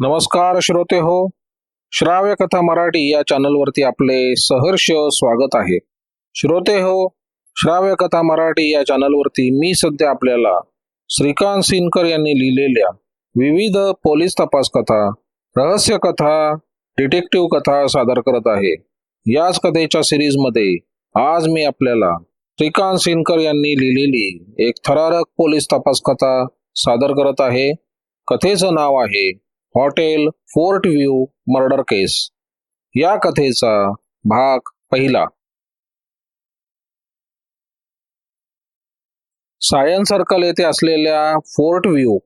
नमस्कार श्रोते हो श्राव्य कथा मराठी या चॅनलवरती आपले सहर्ष स्वागत आहे. श्रोते हो श्राव्य कथा मराठी या चॅनलवरती मी सध्या आपल्याला श्रीकांत सिनकर यांनी लिहिलेल्या विविध पोलीस तपास कथा रहस्य कथा डिटेक्टिव्ह कथा सादर करत आहे. याच कथेच्या सिरीजमध्ये आज मी आपल्याला श्रीकांत सिनकर यांनी लिहिलेली एक थरारक पोलीस तपास कथा सादर करत आहे. कथेचं नाव आहे hotel fort view murder case. या कथेचा भाग पहिला. सायन सर्कल येथे असलेल्या फोर्ट व्ह्यू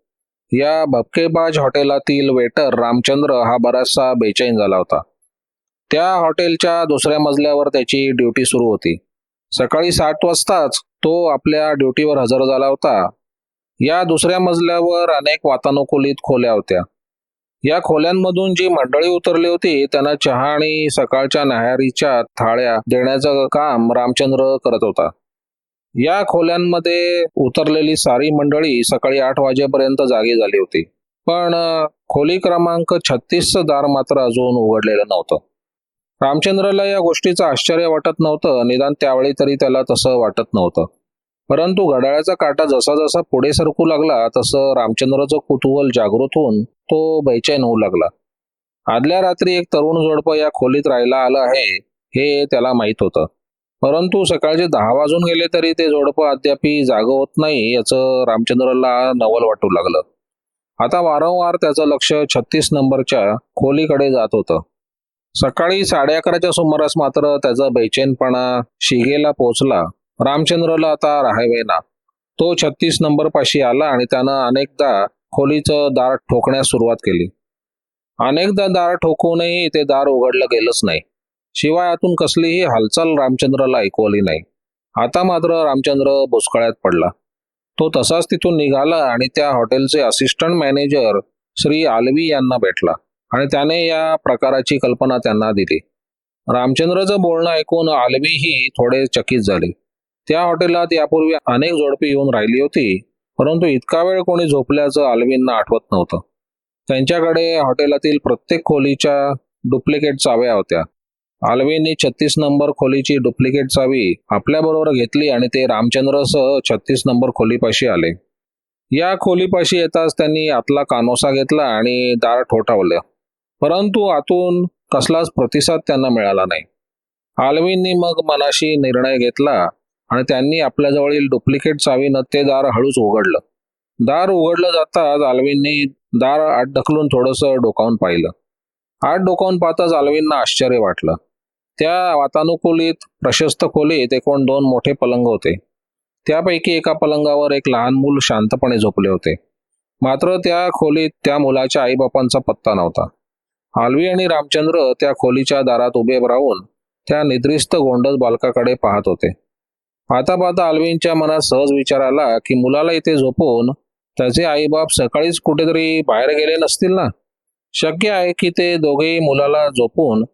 या भपकेबाज हॉटेलातील वेटर रामचंद्र हा बराचसा बेचैन झाला होता. त्या हॉटेलच्या दुसऱ्या मजल्यावर त्याची ड्युटी सुरू होती. सकाळी सात वाजताच तो आपल्या ड्युटीवर हजर झाला होता. या दुसऱ्या मजल्यावर अनेक वातानुकूलित खोल्या होत्या. या खोल्यांमधून जी मंडळी उतरली होती त्यांना चहा आणि सकाळच्या न्याहारीच्या थाळ्या देण्याचं काम रामचंद्र करत होता. या खोल्यांमध्ये उतरलेली सारी मंडळी सकाळी आठ वाजेपर्यंत जागी झाली होती. पण खोली क्रमांक छत्तीसचं दार मात्र अजून उघडलेलं नव्हतं. रामचंद्रला या गोष्टीचं आश्चर्य वाटत नव्हतं. निदान त्यावेळी तरी त्याला तसं वाटत नव्हतं. परंतु घड्याळाचा काटा जसा जसा पुढे सरकू लागला तसं रामचंद्राचं कुतूहल जागृत होऊन तो बैचैन होऊ लागला. आदल्या रात्री एक तरुण जोडपं या खोलीत राहायला आलं आहे हे त्याला माहीत होतं. परंतु सकाळचे दहा वाजून गेले तरी ते जोडपं अद्यापी जाग होत नाही याचं रामचंद्रला नवल वाटू लागलं. आता वारंवार त्याचं लक्ष छत्तीस नंबरच्या खोलीकडे जात होतं. सकाळी साडे अकराच्या सुमारास मात्र त्याचा बेचैनपणा शिगेला पोहोचला. रामचंद्रला आता राहावेना तो छत्तीस नंबर पाशी आला आणि त्यानं अनेकदा खोलीचं दार ठोकण्यास सुरुवात केली. अनेकदा दार ठोकूनही ते दार उघडलं गेलंच नाही. शिवाय आतून कसलीही हालचाल रामचंद्रला ऐकवली नाही. आता मात्र रामचंद्र बुचकळ्यात पडला. तो तसाच तिथून निघाला आणि त्या हॉटेलचे असिस्टंट मॅनेजर श्री आलवी यांना भेटला आणि त्याने या प्रकाराची कल्पना त्यांना दिली. रामचंद्रचं बोलणं ऐकून आलवीही थोडे चकित झाले. त्या हॉटेलात यापूर्वी अनेक जोडपी येऊन राहिली होती परंतु इतका वेळ कोणी झोपल्याचं आलवींना आठवत नव्हतं. त्यांच्याकडे हॉटेलातील प्रत्येक खोलीच्या डुप्लिकेट चाव्या होत्या. आलवींनी छत्तीस नंबर खोलीची डुप्लिकेट चावी आपल्याबरोबर घेतली आणि ते रामचंद्रसह छत्तीस नंबर खोलीपाशी आले. या खोलीपाशी येताच त्यांनी आतला कानोसा घेतला आणि दार ठोठावलं. परंतु आतून कसलाच प्रतिसाद त्यांना मिळाला नाही. आलवींनी मग मनाशी निर्णय घेतला आणि त्यांनी आपल्याजवळील डुप्लिकेट चावीनं ते दार हळूच उघडलं. दार उघडलं जाताच आलवींनी दार आत ढकलून थोडंसं डोकावून पाहिलं. आत डोकावून पाहताच आलवींना आश्चर्य वाटलं. त्या वातानुकूलित प्रशस्त खोलीत एकूण दोन मोठे पलंग होते. त्यापैकी एका पलंगावर एक लहान मूल शांतपणे झोपले होते. मात्र त्या खोलीत त्या मुलाच्या आईबापांचा पत्ता नव्हता. आलवी आणि रामचंद्र त्या खोलीच्या दारात उभे राहून त्या निद्रिस्त गोंडस बालकाकडे पाहत होते. पाहता पाहता अल्विनच्या मनात सहज विचार आला की मुलाला इथे झोपून त्याचे आईबाप सकाळीच कुठेतरी बाहेर गेले नसतील ना? शक्य आहे की ते दोघेही मुलाला झोपून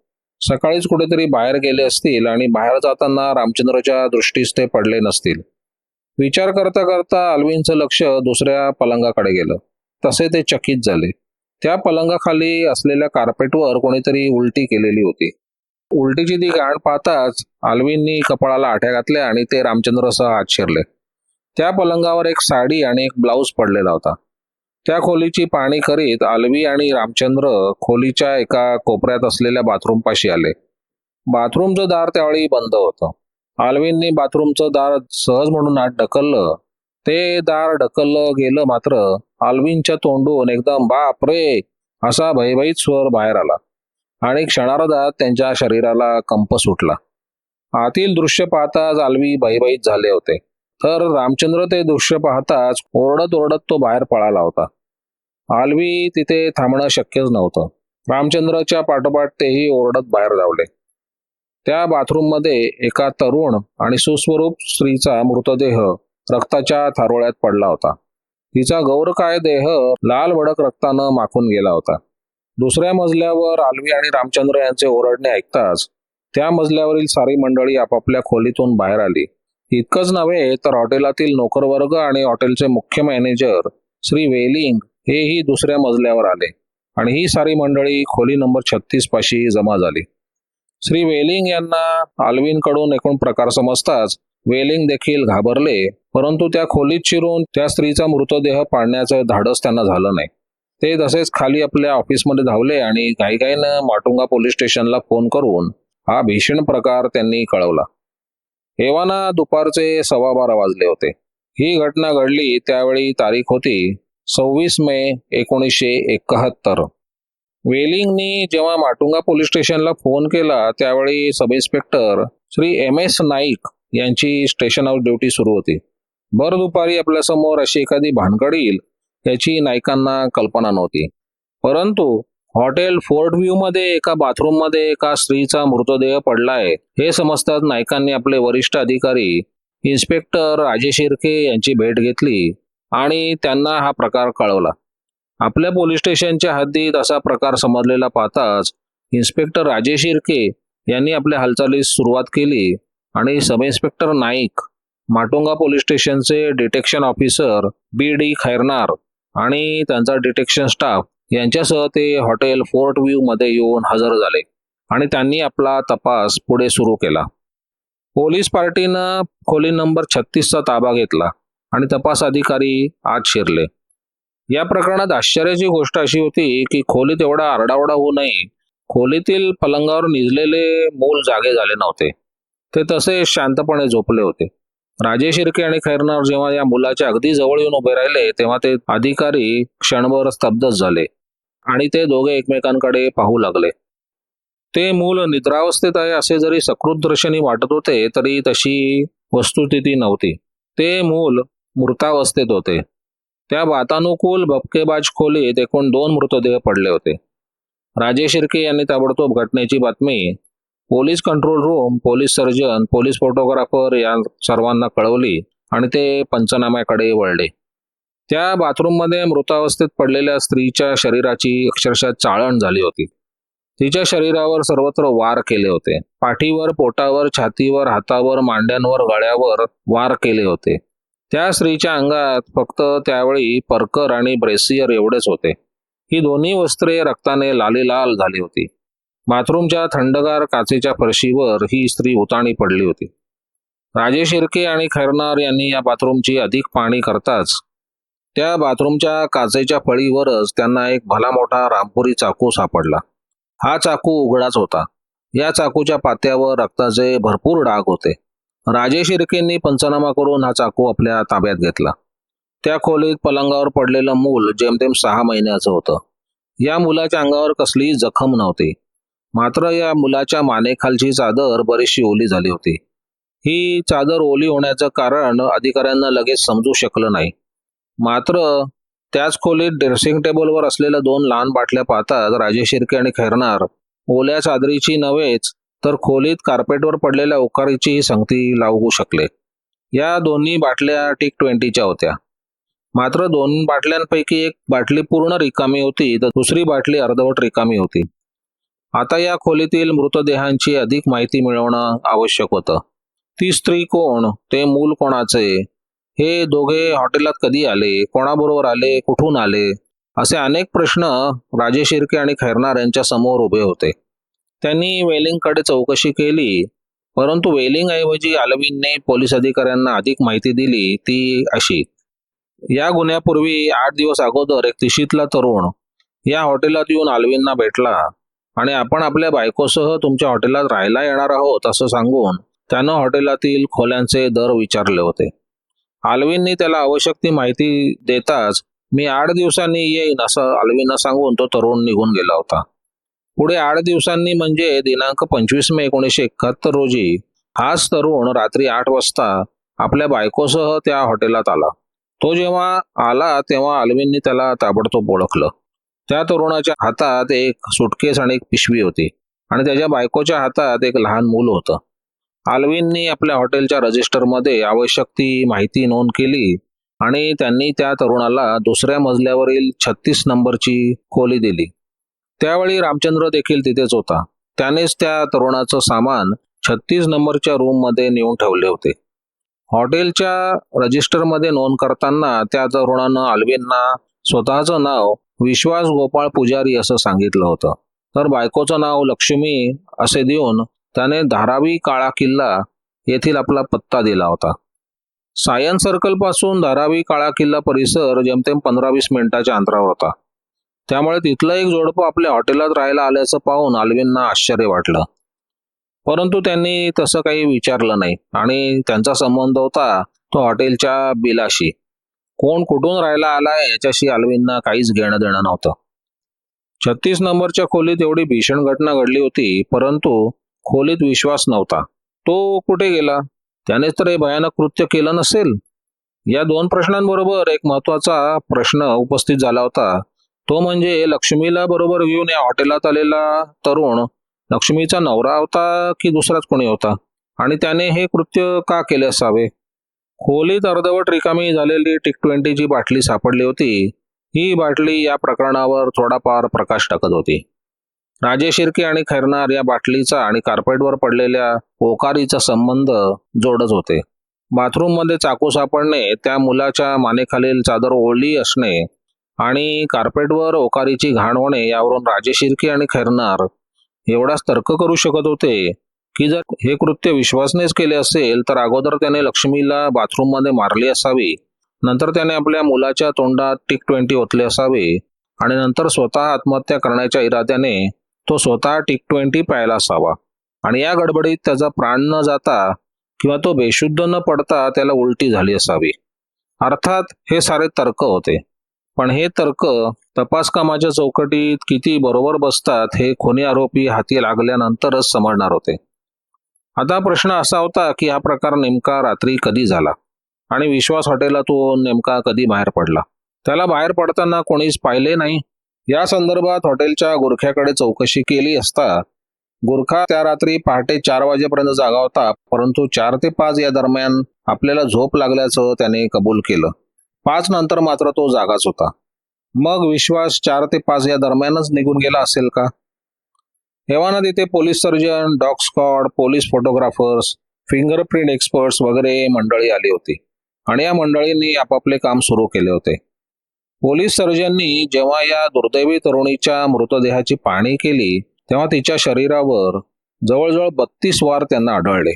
सकाळीच कुठेतरी बाहेर गेले असतील आणि बाहेर जाताना रामचंद्रच्या दृष्टीस ते पडले नसतील. विचार करता करता अल्विनचं लक्ष दुसऱ्या पलंगाकडे गेलं. तसे ते चकित झाले. त्या पलंगाखाली असलेल्या कार्पेटवर कोणीतरी उलटी केलेली होती. उलटीची ती गाण पाहताच आलवींनी कपाळाला आठ्या घातल्या आणि ते रामचंद्रसह आत शिरले. त्या पलंगावर एक साडी आणि एक ब्लाऊज पडलेला होता. त्या खोलीची पाणी करीत आल्वी आणि रामचंद्र खोलीच्या एका कोपऱ्यात असलेल्या बाथरूम पाशी आले. बाथरूमचं दार त्यावेळी बंद होतं. आल्वींनी बाथरूमचं दार सहज म्हणून आत ढकललं. ते दार ढकललं गेलं मात्र आल्वीनच्या तोंडून एकदम बाप रे असा भयभीत स्वर बाहेर आला. आणि क्षणार्धात त्यांच्या शरीराला कंप सुटला आतील दृश्य पाहताच आलवी भयभीत झाले होते. तर रामचंद्र ते दृश्य पाहताच ओरडत ओरडत तो बाहेर पळाला होता. आलवी तिथे थांबणं शक्यच नव्हतं. रामचंद्रच्या पाठोपाठ तेही ओरडत बाहेर धावले त्या बाथरूममध्ये एका तरुण आणि सुस्वरूप स्त्रीचा मृतदेह रक्ताच्या थारोळ्यात पडला होता. तिचा गौरकाय देह लाल भडक रक्तानं माखून गेला होता. दुसऱ्या मजल्यावर आलवी आणि रामचंद्र यांचे ओरडणे ऐकताच त्या मजल्यावरील सारी मंडळी आपापल्या खोलीतून बाहेर आली. इतकंच नव्हे तर हॉटेलातील नोकरवर्ग आणि हॉटेलचे मुख्य मॅनेजर श्री वेलिंग हेही दुसऱ्या मजल्यावर आले आणि ही सारी मंडळी खोली नंबर छत्तीस पाशी जमा झाली. श्री वेलिंग यांना आल्विनकडून एकूण प्रकार समजताच वेलिंग देखील घाबरले परंतु त्या खोलीत शिरून त्या स्त्रीचा मृतदेह पाडण्याचं धाडस त्यांना झालं नाही. ते तसेच खाली आपल्या ऑफिसमध्ये धावले आणि घाईघाईनं माटुंगा पोलीस स्टेशनला फोन करून हा भीषण प्रकार त्यांनी कळवला. हेवाना दुपारचे सव्वा बारा वाजले होते. ही घटना घडली त्यावेळी तारीख होती सव्वीस मे एकोणीसशे एकाहत्तर. वेलिंगनी जेव्हा माटुंगा पोलीस स्टेशनला फोन केला त्यावेळी sub inspector Shri M S Naik यांची स्टेशन ऑफ ड्युटी सुरू होती. भर दुपारी आपल्यासमोर अशी एखादी भानगड येईल याची नायकांना कल्पना नव्हती. परंतु हॉटेल फोर्ट व्ह्यू मध्ये एका बाथरूममध्ये एका स्त्रीचा मृतदेह पडलाय हे समजताच नायकांनी आपले वरिष्ठ अधिकारी इन्स्पेक्टर राजेश शिर्के यांची भेट घेतली आणि त्यांना हा प्रकार कळवला. आपल्या पोलीस स्टेशनच्या हद्दीत असा प्रकार समजलेला पाहताच इन्स्पेक्टर राजेश शिर्के यांनी आपल्या हालचालीस सुरुवात केली आणि sub inspector Naik Matunga police स्टेशनचे detection officer B D Khairnar आणि त्यांचा डिटेक्शन स्टाफ यांच्यासह ते हॉटेल फोर्ट व्ह्यू मध्ये येऊन हजर झाले. आणि त्यांनी आपला तपास पुढे सुरू केला. पोलीस पार्टीनं खोली नंबर छत्तीसचा ताबा घेतला आणि तपास अधिकारी आत शिरले. या प्रकरणात आश्चर्याची गोष्ट अशी होती की खोलीत एवढा आरडाओरडा होऊ नये. खोलीतील पलंगावर निजलेले मूल जागे झाले नव्हते. ते तसे शांतपणे झोपले होते. राजेश शिर्के आणि खैरनार जेव्हा या मुलाच्या अगदी जवळ येऊन उभे राहिले तेव्हा ते अधिकारी क्षणभर स्तब्धच झाले आणि ते दोघे एकमेकांकडे पाहू लागले. ते मूल निद्रावस्थेत आहे असे जरी सकृत दर्शनी वाटत होते तरी तशी वस्तुस्थिती नव्हती. ते मूल मृतावस्थेत होते. त्या वातानुकूल भपकेबाज खोलीत एकूण दोन मृतदेह पडले होते. राजेश शिर्के यांनी ताबडतोब घटनेची बातमी police control room police surgeon police photographer या सर्वांना कळवली आणि ते पंचनाम्याकडे वळले. त्या बाथरूममध्ये मृतावस्थेत पडलेल्या स्त्रीच्या शरीराची अक्षरशः चाळण झाली होती. तिच्या शरीरावर सर्वत्र वार केले होते. पाठीवर पोटावर छातीवर हातावर मांड्यांवर गळ्यावर वार केले होते. त्या स्त्रीच्या अंगात फक्त त्यावेळी परकर आणि ब्रेसियर एवढेच होते. ही दोन्ही वस्त्रे रक्ताने लालीलाल झाली होती. बाथरूमच्या थंडगार काचेच्या फरशीवर ही स्त्री उताणी पडली होती. राजेश शिर्के आणि खैरनार यांनी या बाथरूमची अधिक पाहणी करताच त्या बाथरूमच्या काचेच्या फळीवरच त्यांना एक भला मोठा रामपुरी चाकू सापडला. हा चाकू उघडाच होता. या चाकूच्या पात्यावर रक्ताचे भरपूर डाग होते. राजेश इरकेंनी पंचनामा करून हा चाकू आपल्या ताब्यात घेतला. त्या खोलीत पलंगावर पडलेलं मूल जेमतेम सहा महिन्याचं होतं. या मुलाच्या अंगावर कसलीही जखम नव्हती. मात्र या मुलाच्या मानेखालची चादर बरीचशी ओली झाली होती. ही चादर ओली होण्याचं कारण अधिकाऱ्यांना लगेच समजू शकलं नाही. मात्र त्याच खोलीत ड्रेसिंग टेबलवर असलेल्या दोन लहान बाटल्या पाहतात राजेश शिर्के आणि खैरनार ओल्या चादरीची नव्हेच तर खोलीत कार्पेटवर पडलेल्या उकारीचीही संगती लावू शकले. या दोन्ही बाटल्या टिक ट्वेंटीच्या होत्या. मात्र दोन बाटल्यांपैकी एक बाटली पूर्ण रिकामी होती तर दुसरी बाटली अर्धवट रिकामी होती. आता या खोलीतील मृतदेहांची अधिक माहिती मिळवणं आवश्यक होतं. ती स्त्री कोण? ते मूल कोणाचे? हे दोघे हॉटेलात कधी आले? कोणाबरोबर आले? कुठून आले? असे अनेक प्रश्न राजे शिर्के आणि खैरनार यांच्या समोर उभे होते. त्यांनी वेलिंगकडे चौकशी केली परंतु वेलिंग ऐवजी आलवीनने पोलीस अधिकाऱ्यांना अधिक माहिती दिली ती अशी. या गुन्ह्यापूर्वी आठ दिवस अगोदर एक तिशीतला तरुण या हॉटेलात येऊन आलवींना भेटला. आणि आपण आपल्या बायकोसह तुमच्या हॉटेलात राहायला येणार आहोत असं सांगून त्यानं हॉटेलातील खोल्यांचे दर विचारले होते. आल्विननी त्याला आवश्यक ती माहिती देताच मी आठ दिवसांनी येईन असं आल्विननं सांगून तो तरुण निघून गेला होता. पुढे आठ दिवसांनी म्हणजे दिनांक पंचवीस मे एकोणीसशे एकाहत्तर रोजी हाच तरुण रात्री आठ वाजता आपल्या बायकोसह त्या हॉटेलात आला. तो जेव्हा आला तेव्हा आल्विननी त्याला ताबडतोब ओळखलं. त्या तरुणाच्या हातात एक सुटकेस आणि एक पिशवी होती. आणि त्याच्या बायकोच्या हातात एक लहान मूल होतं. आल्विननी आपल्या हॉटेलच्या रजिस्टरमध्ये आवश्यक ती माहिती नोंद केली आणि त्यांनी त्या तरुणाला दुसऱ्या मजल्यावरील छत्तीस नंबरची खोली दिली. त्यावेळी रामचंद्र देखील तिथेच होता. त्यानेच त्या तरुणाचं सामान छत्तीस नंबरच्या रूममध्ये नेऊन ठेवले होते. हॉटेलच्या रजिस्टरमध्ये नोंद करताना त्या तरुणानं आल्विनना स्वतःचं नाव विश्वास गोपाळ पुजारी असं सांगितलं होतं. तर बायकोचं नाव लक्ष्मी असे देऊन त्याने धारावी काळा किल्ला येथील आपला पत्ता दिला होता. सायन्स सर्कलपासून धारावी काळा किल्ला परिसर जेमतेम पंधरा वीस मिनिटाच्या अंतरावर होता. त्यामुळे तिथलं एक जोडपं आपल्या हॉटेलात राहायला आल्याचं पाहून आल्वींना आश्चर्य वाटलं. परंतु त्यांनी तसं काही विचारलं नाही आणि त्यांचा संबंध होता तो हॉटेलच्या बिलाशी. कोण कुठून राहायला आलाय याच्याशी अल्विनना काहीच घेणं देणं नव्हतं. छत्तीस नंबरच्या खोलीत एवढी भीषण घटना घडली होती परंतु खोलीत विश्वास नव्हता. तो कुठे गेला? त्यानेच तर हे भयानक कृत्य केलं नसेल? या दोन प्रश्नांबरोबर एक महत्त्वाचा प्रश्न उपस्थित झाला होता. तो म्हणजे लक्ष्मीला बरोबर घेऊन या हॉटेलात आलेला तरुण लक्ष्मीचा नवरा होता की दुसराच कोणी होता? आणि त्याने हे कृत्य का केले असावे? खोलीत अर्धवट रिकामी झालेली टिक ट्वेंटीची बाटली सापडली होती. ही बाटली या प्रकरणावर थोडाफार प्रकाश टाकत होती. राजे शिर्के आणि खैरनार या बाटलीचा आणि कार्पेटवर पडलेल्या ओकारीचा संबंध जोडत होते. बाथरूममध्ये चाकू सापडणे त्या मुलाच्या मानेखालील चादर ओळली असणे आणि कार्पेटवर ओकारीची घाण होणे यावरून राजे शिर्के आणि खैरनार एवढाच तर्क करू शकत होते. की जर हे कृत्य विश्वासनेच केले असेल तर अगोदर त्याने लक्ष्मीला बाथरूममध्ये मारली असावी. नंतर त्याने आपल्या मुलाच्या तोंडात टिक ट्वेंटी ओतले असावे. आणि नंतर स्वतः आत्महत्या करण्याच्या इराद्याने तो स्वतः टिक ट्वेंटी प्यायला असावा. आणि या गडबडीत त्याचा प्राण न जाता किंवा तो बेशुद्ध न पडता त्याला उलटी झाली असावी. अर्थात हे सारे तर्क होते. पण हे तर्क तपास कामाच्या चौकटीत किती बरोबर बसतात हे खुनी आरोपी हाती लागल्यानंतरच समजणार होते. आता प्रश्न असा होता की हा प्रकार नेमका रात्री कधी झाला? आणि विश्वास हॉटेलला तो नेमका कधी बाहेर पडला? त्याला बाहेर पडताना कोणीच पाहिले नाही. या संदर्भात हॉटेलच्या गुरख्याकडे चौकशी केली असता गुरखा त्या रात्री पहाटे चार वाजेपर्यंत जागा होता परंतु चार ते पाच या दरम्यान आपल्याला झोप लागल्याचं त्याने कबूल केलं. पाच नंतर मात्र तो जागाच होता. मग विश्वास चार ते पाच या दरम्यानच निघून गेला असेल का? हेवाना तिथे police surgeon dog squad police photographers fingerprint experts वगैरे मंडळी आली होती. आणि या मंडळींनी आपापले काम सुरू केले होते. पोलीस सर्जननी जेव्हा या दुर्दैवी तरुणीच्या मृतदेहाची पाहणी केली तेव्हा तिच्या शरीरावर जवळजवळ बत्तीस वार त्यांना आढळले.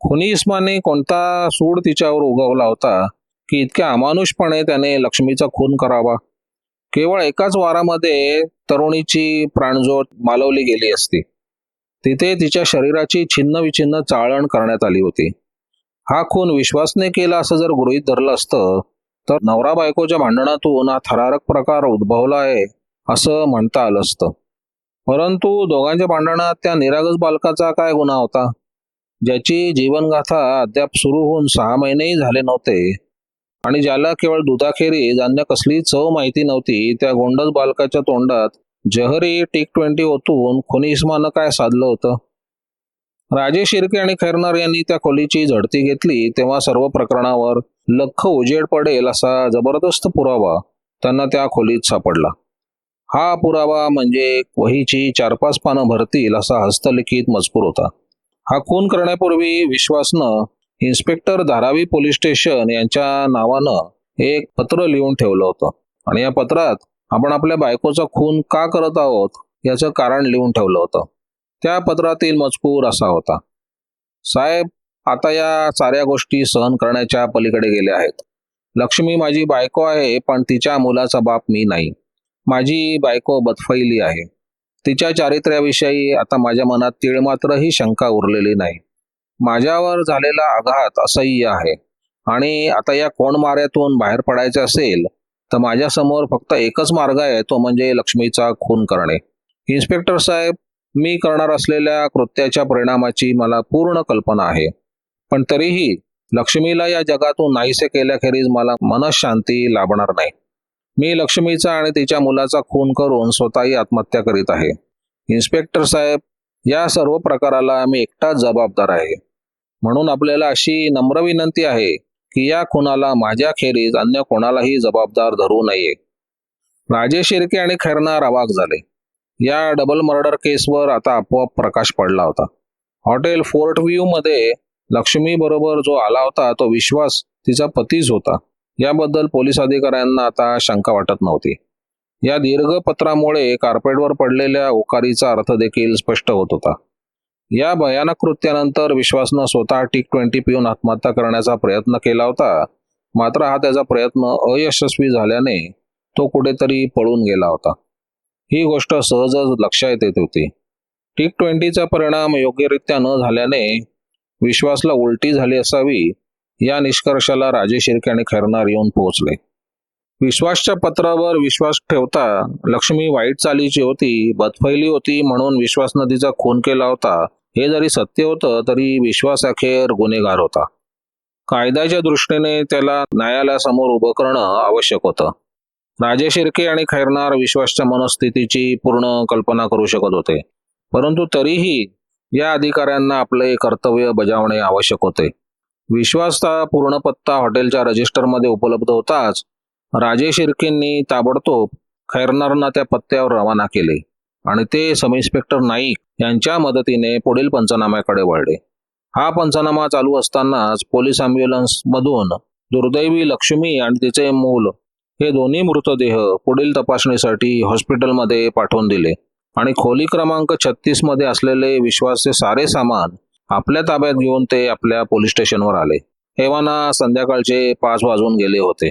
खुनी इस्माने कोणता सूड तिच्यावर उगवला होता की इतक्या अमानुषपणे त्याने लक्ष्मीचा खून करावा? केवळ एकाच वारामध्ये तरुणीची प्राणज्योत मालवली गेली असती. तिथे तिच्या शरीराची छिन्न विछिन्न चाळण करण्यात आली होती. हा खून विश्वासने केला असं जर गृहीत धरलं असतं तर नवरा बायकोच्या भांडणातून हा थरारक प्रकार उद्भवला आहे असं म्हणता आलं असतं. परंतु दोघांच्या भांडणात त्या निरागस बालकाचा काय गुन्हा होता? ज्याची जीवनगाथा अद्याप सुरू होऊन सहा महिनेही झाले नव्हते आणि ज्याला केवळ दुधाखेरीज अन्य कसली चव माहिती नव्हती त्या गोंडस बालकाच्या तोंडात जहरी टिक ट्वेंटी ओतून खुनी इस्मानं काय साधलं होतं? राजे शिर्के आणि खैरनार यांनी त्या खोलीची झडती घेतली तेव्हा सर्व प्रकरणावर लख उजेड पडेल असा जबरदस्त पुरावा त्यांना त्या खोलीत सापडला. हा पुरावा म्हणजे वहीची चार पाच पानं भरतील असा हस्तलिखित मजकूर होता. हा खून करण्यापूर्वी विश्वासनं इन्स्पेक्टर धारावी पोलीस स्टेशन यांच्या नावानं एक पत्र लिहून ठेवलं होतं. आणि या पत्रात आपण आपल्या बायकोचा खून का करत आहोत याचं कारण लिहून ठेवलं होतं. त्या पत्रातील मजकूर असा होता. साहेब आता या साऱ्या गोष्टी सहन करण्याच्या पलीकडे गेल्या आहेत. लक्ष्मी माझी बायको आहे पण तिच्या मुलाचा बाप मी नाही. माझी बायको बदफैली आहे. तिच्या चारित्र्याविषयी आता माझ्या मनात तीळ मात्रही शंका उरलेली नाही. माझ्यावर झालेला आघात असह्य आहे. आणि आता या कोण माऱ्यातून बाहेर पडायचे असेल तर माझ्यासमोर फक्त एकच मार्ग आहे तो म्हणजे लक्ष्मीचा खून करणे. इन्स्पेक्टर साहेब मी करणार असलेल्या कृत्याच्या परिणामाची मला पूर्ण कल्पना आहे. पण तरीही लक्ष्मीला या जगातून नाहीसे केल्याखेरीज मला मनशांती लाभणार नाही. मी लक्ष्मीचा आणि तिच्या मुलाचा खून करून स्वतःही आत्महत्या करीत आहे. इन्स्पेक्टर साहेब या सर्व प्रकाराला मी एकटाच जबाबदार आहे. म्हणून आपल्याला अशी नम्र विनंती आहे की या खुनाला माझ्या खेरीज अन्य कोणालाही जबाबदार धरू नये. राजे शिर्के आणि खैरनार अवाक झाले. या डबल मर्डर केसवर आता आपोआप प्रकाश पडला होता. हॉटेल फोर्ट व्ह्यू मध्ये लक्ष्मी बरोबर जो आला होता तो विश्वास तिचा पतीच होता. याबद्दल पोलीस अधिकाऱ्यांना आता शंका वाटत नव्हती. या दीर्घ पत्रामुळे कार्पेटवर पडलेल्या ओकारीचा अर्थ देखील स्पष्ट होत होता. या भयानक कृत्यानंतर विश्वासनं स्वतः टिक ट्वेंटी पिऊन आत्महत्या करण्याचा प्रयत्न केला होता. मात्र हा त्याचा प्रयत्न अयशस्वी झाल्याने तो कुठेतरी पळून गेला होता. ही गोष्ट सहजच लक्षात येत होती. टिक ट्वेंटीचा परिणाम योग्यरित्या न झाल्याने विश्वासला उलटी झाली असावी या निष्कर्षाला राजे शिर्के आणि खैरनार येऊन पोहोचले. विश्वासच्या पत्रावर विश्वास ठेवता लक्ष्मी वाईट चालीची होती बदफैली होती म्हणून विश्वास नदीचा खून केला होता. हे जरी सत्य होतं तरी विश्वास अखेर गुन्हेगार होता. कायद्याच्या दृष्टीने त्याला न्यायालयासमोर उभं करणं आवश्यक होतं. राजे शिर्के आणि खैरनार विश्वासच्या मनस्थितीची पूर्ण कल्पना करू शकत होते. परंतु तरीही या अधिकाऱ्यांना आपले कर्तव्य बजावणे आवश्यक होते. विश्वासचा पूर्ण पत्ता हॉटेलच्या रजिस्टरमध्ये उपलब्ध होताच राजे शिर्केंनी ताबडतोब खैरनारना त्या पत्त्यावर रवाना केले आणि ते सब इन्स्पेक्टर नाईक यांच्या मदतीने पुढील पंचनाम्याकडे वळले. हा पंचनामा चालू असतानाच पोलीस अँब्युलन्स मधून दुर्दैवी लक्ष्मी आणि तिचे मूल हे दोन्ही मृतदेह पुढील तपासणीसाठी हॉस्पिटलमध्ये पाठवून दिले आणि खोली क्रमांक छत्तीसमध्ये असलेले विश्वासचे सारे सामान आपल्या ताब्यात घेऊन ते आपल्या पोलीस स्टेशनवर आले. हेवाना संध्याकाळचे पाच वाजून गेले होते.